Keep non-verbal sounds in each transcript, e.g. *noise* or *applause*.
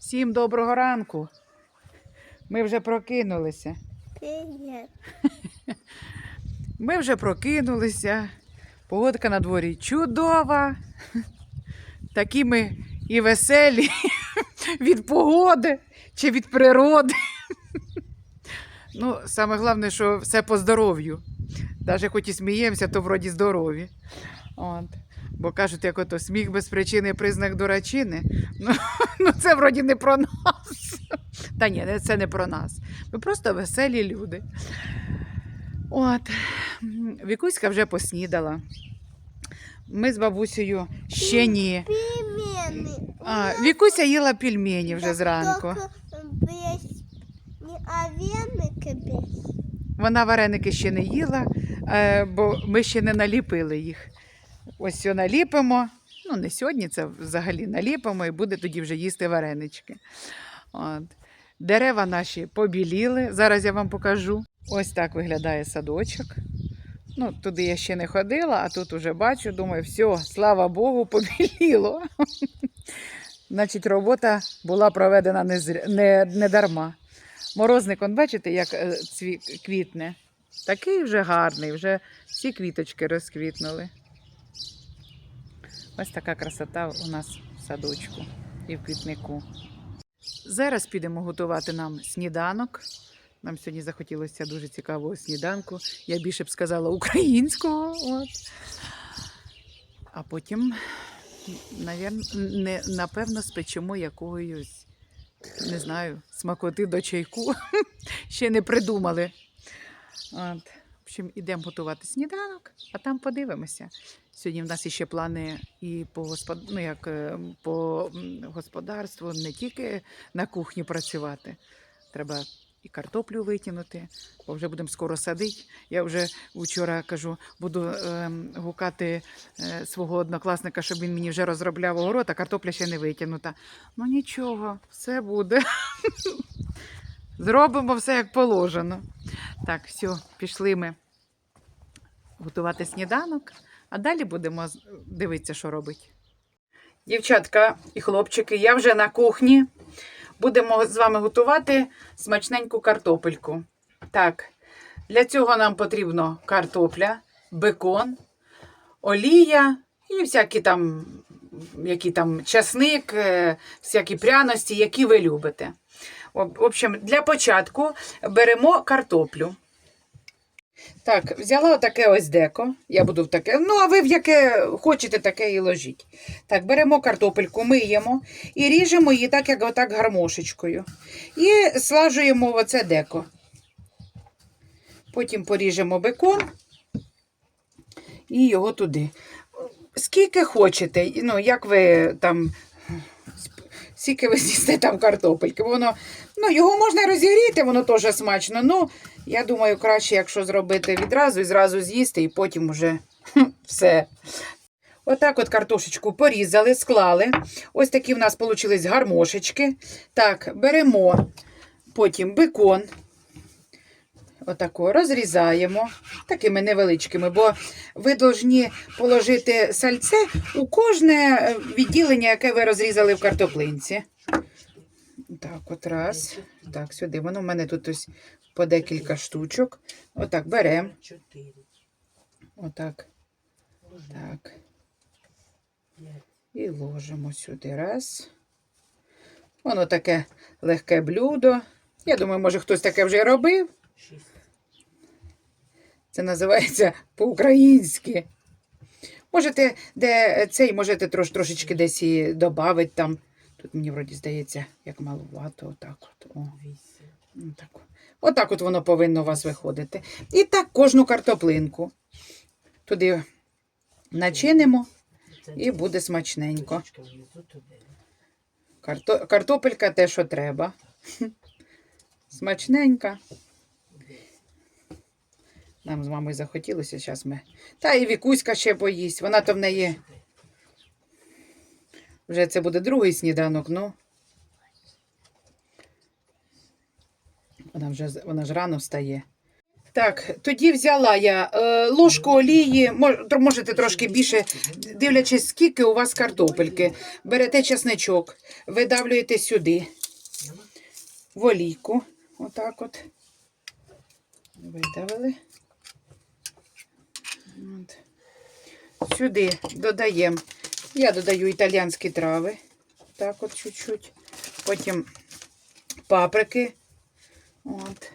Всім доброго ранку. Ми вже прокинулися. Привет. *laughs* Ми вже прокинулися. Погодка на дворі чудова. *laughs* Такі ми і веселі *laughs* від погоди чи від природи. Ну, саме головне, що все по здоров'ю. Навіть хоч і сміємося, то вроді здорові. От. Бо кажуть, як ото сміх без причини признак дурачини. Ну, *laughs* ну це вроді не про нас. Та ні, це не про нас. Ми просто веселі люди. От. Вікуська вже поснідала. Ми з бабусею ще ні. А, Вікуся їла пельмені вже зранку. овенок без. Вона вареники ще не їла, е, бо ми ще не наліпили їх. Ось все наліпимо. Ну, не сьогодні, це взагалі наліпимо і буде тоді вже їсти варенички. От. Дерева наші побіліли. Зараз я вам покажу. Ось так виглядає садочок. Ну, туди я ще не ходила, а тут уже бачу, думаю, все, слава Богу, побіліло. *laughs* Значить, робота була проведена не, не, не дарма. Морозник, он бачите, як е, цві... квітне. Такий вже гарний, вже всі квіточки розквітнули. Ось така красота у нас в садочку і в квітнику. Зараз підемо готувати нам сніданок. Нам сьогодні захотілося дуже цікавого сніданку. Я більше б сказала українського. От. А потім, не, напевно, спечемо якоюсь, не знаю, смакоти до чайку. *laughs* Ще не придумали. От. Общем, ідемо готувати сніданок, а там подивимося. Сьогодні в нас ще плани і по, господ... ну, як, е, по господарству, не тільки на кухні працювати. Треба і картоплю витягнути, бо вже будемо скоро садити. Я вже вчора кажу, буду ем, гукати е, свого однокласника, щоб він мені вже розробляв огород, а картопля ще не витягнута. Ну нічого, все буде. *laughs* Зробимо все як положено. Так, все, пішли ми готувати сніданок, а далі будемо дивитися, що робить. Дівчатка і хлопчики, я вже на кухні. Будемо з вами готувати смачненьку картопельку. Так, для цього нам потрібно картопля, бекон, олія і всякі там, які там часник, е, всякі пряності, які ви любите. В общем, для початку беремо картоплю. Так, взяла отаке ось деко. Я буду в таке. Ну, а ви в яке хочете, таке і ложіть. Так, беремо картопельку, миємо і ріжемо її так, як отак гармошечкою. І слажуємо оце деко. Потім поріжемо бекон і його туди. Скільки хочете, ну, як ви там. Скільки ви з'їсте там картопельки, воно, ну, його можна розігріти, воно теж смачно. Ну, я думаю, краще, якщо зробити відразу і зразу з'їсти, і потім хм, все. Отак от картошечку порізали, склали. Ось такі в нас вийшли гармошечки. Так, беремо потім бекон. Отако розрізаємо такими невеличкими, бо ви повинні положити сальце у кожне е, відділення, яке ви розрізали в картоплинці. Так, от раз. Так, сюди. Воно в мене тут ось по декілька штучок. Отак беремо. Отак. Так. І ложимо сюди. Раз. Воно таке легке блюдо. Я думаю, може хтось таке вже робив. Це називається по-українськи. Можете, де цей, можете трош, трошечки десь і додати там. Тут мені вроді здається, як малувато, отак от. О, отак. Отак от воно повинно у вас виходити. І так кожну картоплинку. Туди начинимо і буде смачненько. Карто... Картопелька те, що треба. Смачненька. Нам з мамою захотілося, зараз ми. Та і Вікуська ще поїсть. Вона то в неї. Вже це буде другий сніданок, ну. Вона вже вона ж рано встає. Так, тоді взяла я е, ложку олії, можете трошки більше, дивлячись, скільки у вас картопельки. Берете чесничок, видавлюєте сюди, в олійку. Отак от. Видавили. От. Сюди додаємо. Я додаю італіянські трави. Так от чуть-чуть. Потім паприки. От.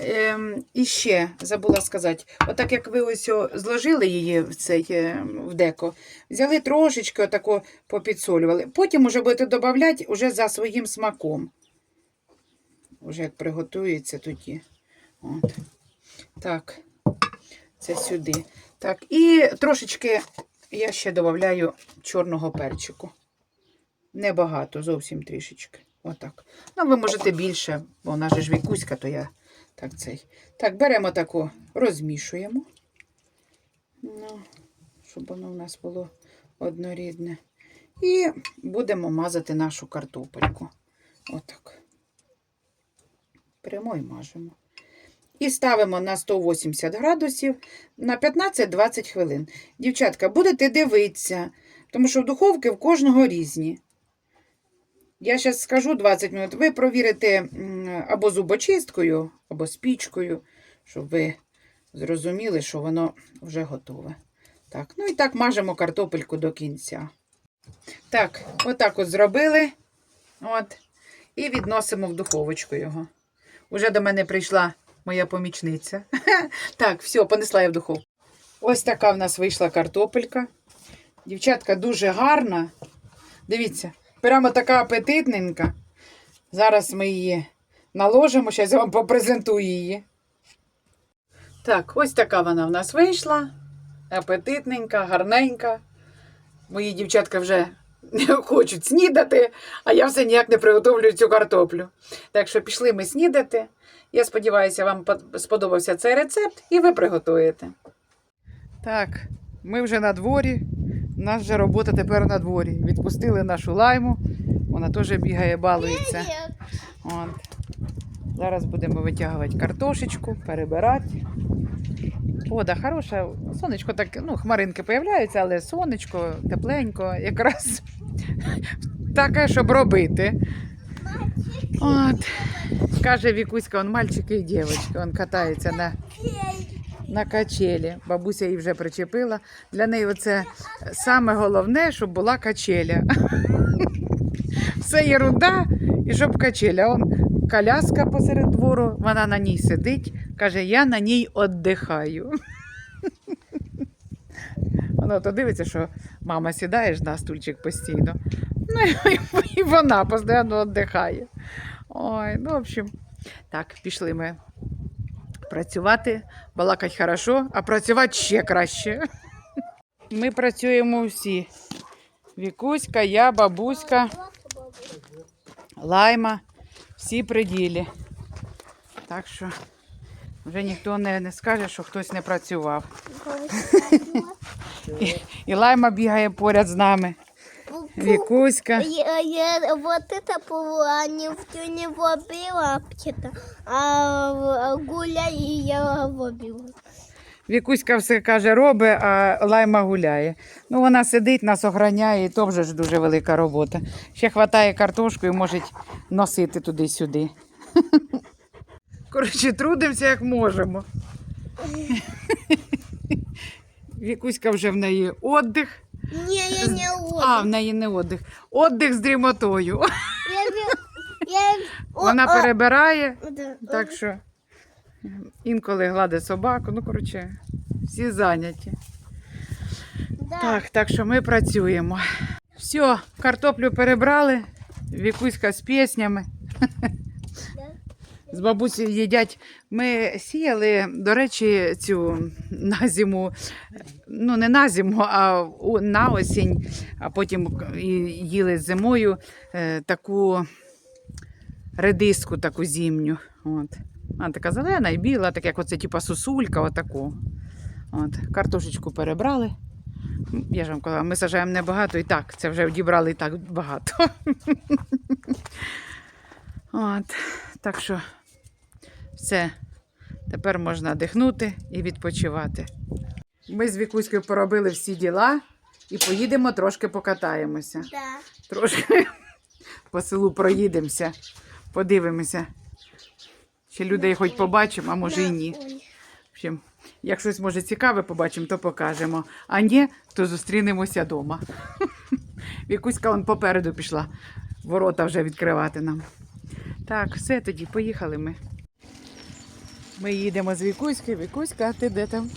Ем, і ще забула сказати, отак як ви ось зложили її в цей е, в деко, взяли трошечки отако попідсолювали. Потім уже будете додавати уже за своїм смаком. Уже як приготується тоді. От. Так, це сюди. Так, і трошечки я ще додаю чорного перчику. Небагато, зовсім трішечки. Отак. Ну, ви можете більше, бо вона же ж вікуська, то я так цей. Так, беремо таку, розмішуємо. Ну, щоб воно в нас було однорідне. І будемо мазати нашу картопельку. Отак. Прямо і мажемо. І ставимо на 180 градусів на 15-20 хвилин. Дівчатка, будете дивитися, тому що в духовки в кожного різні. Я зараз скажу 20 минут. Ви провірите або зубочисткою, або спічкою, щоб ви зрозуміли, що воно вже готове. Так, ну і так мажемо картопельку до кінця. Так, отак от зробили. От. І відносимо в духовочку його. Уже до мене прийшла моя помічниця. *laughs* Так, все, понесла я в духовку. Ось така в нас вийшла картопелька. Дівчатка дуже гарна. Дивіться, прямо така апетитненька. Зараз ми її наложимо, зараз я вам попрезентую її. Так, ось така вона в нас вийшла. Апетитненька, гарненька. Мої дівчатка вже *laughs* хочуть снідати, а я все ніяк не приготовлю цю картоплю. Так що пішли ми снідати. Я сподіваюся, вам сподобався цей рецепт і ви приготуєте. Так, ми вже на дворі. У нас вже робота тепер на дворі. Відпустили нашу лайму. Вона теж бігає, балується. От. Зараз будемо витягувати картошечку, перебирати. Вода хороша, сонечко так, ну, хмаринки появляються, але сонечко, тепленько, якраз таке, щоб робити. От. Каже Вікуська, он мальчики і дівчатки, он катається на, на качелі. Бабуся її вже причепила. Для неї оце саме головне, щоб була качеля. Все ерунда, і щоб качеля. Он коляска посеред двору, вона на ній сидить, каже, я на ній віддихаю. Вона то дивиться, що мама сідає ж на стульчик постійно. Ну і, і вона постійно віддихає. Ой, ну, в общем, так, пішли ми працювати, балакать хорошо, а працювати ще краще. Ми працюємо всі. Вікуська, я, бабуська, лайма, всі при ділі. Так що вже ніхто не, не скаже, що хтось не працював. І лайма бігає поряд з нами. Вікуська. Я, я вот это не в не вобила вообще-то, а гуляй я вобила. Вікуська все каже, робить, а лайма гуляє. Ну, вона сидить, нас охороняє, і то вже ж дуже велика робота. Ще хватає картошку і може носити туди-сюди. *laughs* Коротше, трудимося як можемо. Вікуська вже в неї віддих. Не, я не вот. А, в неї не віддих. Віддих з дрімотою. Я, я, о, Вона перебирає, так що інколи гладить собаку. Ну, коротше, всі зайняті. да. Так, так що ми працюємо. Все, картоплю перебрали, вікуська з піснями. З бабусею їдять. Ми сіяли, до речі, цю на зиму, ну не на зиму, а на осінь, а потім їли зимою е, таку редиску, таку зимню. От. Вона така зелена і біла, так як оце, типа сосулька, отаку. От. Картошечку перебрали. Я ж вам казала, ми сажаємо небагато і так, це вже одібрали і так багато. *laughs* От. Так що все Тепер можна дихнути і відпочивати. Ми з Вікуською поробили всі діла і поїдемо трошки покатаємося. Да. Трошки *laughs* по селу проїдемося, подивимося. Чи людей хоч побачимо, а може і ні. В общем, як щось може цікаве побачимо, то покажемо. А ні, то зустрінемося вдома. *laughs* Вікуська он попереду пішла. Ворота вже відкривати нам. Так, все тоді, поїхали ми. Ми їдемо з Вікуською. Вікуська, а ти де там?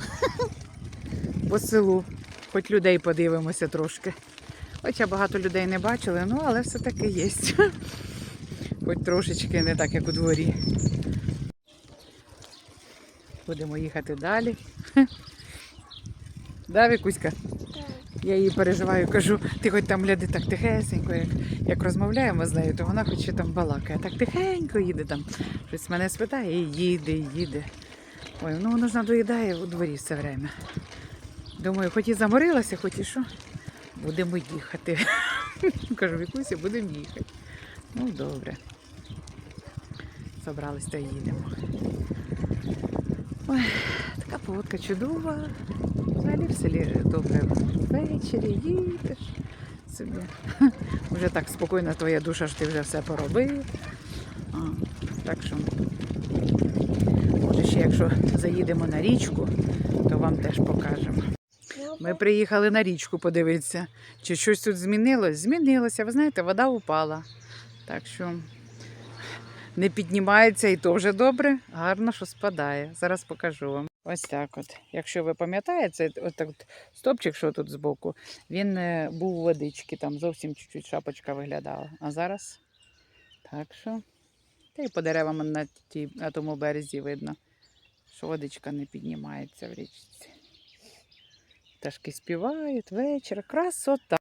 *laughs* По селу. Хоч людей подивимося трошки. Хоча багато людей не бачили, ну але все-таки є. *laughs* Хоч трошечки не так, як у дворі. Будемо їхати далі. *laughs* Да, Вікуська? Я її переживаю, кажу, ти хоч там гляди так тихесенько, як, як розмовляємо з нею, то вона хоч ще там балакає. Так тихенько їде там. Щось мене спитає і їде, їде. Ой, ну воно ж надоїдає у дворі все время. Думаю, хоч і заморилася, хоч і що, будемо їхати. *laughs* Кажу, Вікуся, будемо їхати. Ну, добре. Собрались та їдемо. Ой, така погодка чудова. Взагалі в селі добре ввечері їдеш собі. *laughs* Вже так спокійно твоя душа, що ти вже все поробив. А, так що, може ще якщо заїдемо на річку, то вам теж покажемо. Ми приїхали на річку подивитися, чи щось тут змінилось. Змінилося, ви знаєте, вода упала. Так що не піднімається і то вже добре. Гарно, що спадає. Зараз покажу вам. Ось так от. Якщо ви пам'ятаєте, от так от стопчик, що тут збоку, він е, був у водички, там зовсім чуть-чуть шапочка виглядала. А зараз так що. Та й по деревам на, тій, на тому березі видно, що водичка не піднімається в річці. Пташки співають вечір. Красота.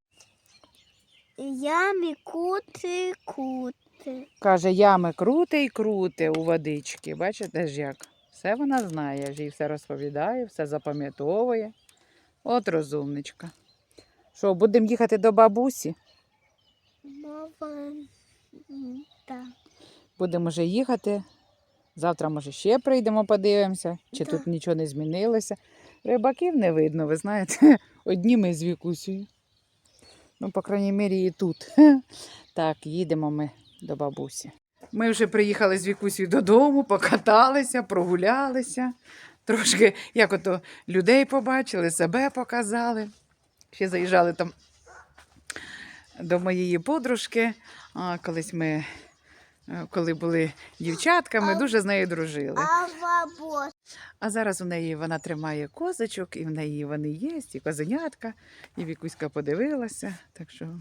Ямі кути кути. Каже, ями круте і круте у водички. Бачите ж як? Все вона знає, ж їй все розповідає, все запам'ятовує. От розумничка. Що, будемо їхати до бабусі? Мова. м, Так. Будемо вже їхати. Завтра, може, ще прийдемо, подивимося, чи Да. тут нічого не змінилося. Рибаків не видно, ви знаєте. *laughs* Одні ми з Вікусею. Ну, по крайній мірі, і тут. *laughs* Так, їдемо ми до бабусі. Ми вже приїхали з Вікусею додому, покаталися, прогулялися. Трошки, як ото людей побачили, себе показали. Ще заїжджали там до моєї подружки. А, колись ми, е, коли були дівчатками, дуже з нею дружили. А зараз у неї вона тримає козочок, і в неї вони є, і козенятка, і Вікуська подивилася. Так що *laughs*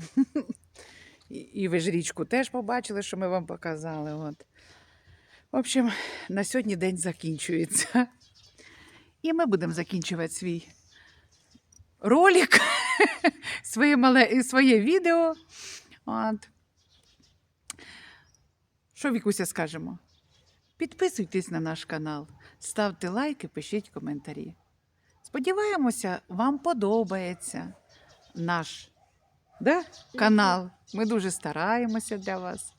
і, ви ж річку теж побачили, що ми вам показали. От. В общем, на сьогодні день закінчується. І ми будемо закінчувати свій ролик, *laughs* своє, мале, своє відео. От. Що, Вікуся, скажемо? Підписуйтесь на наш канал, ставте лайки, пишіть коментарі. Сподіваємося, вам подобається наш да, канал. Ми дуже стараємося для вас.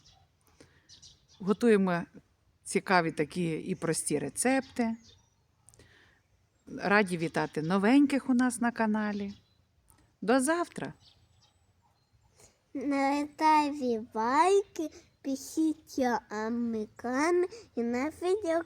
Готуємо цікаві такі і прості рецепти. Раді вітати новеньких у нас на каналі. До завтра! Ставьте лайки, пишите амикан и на видео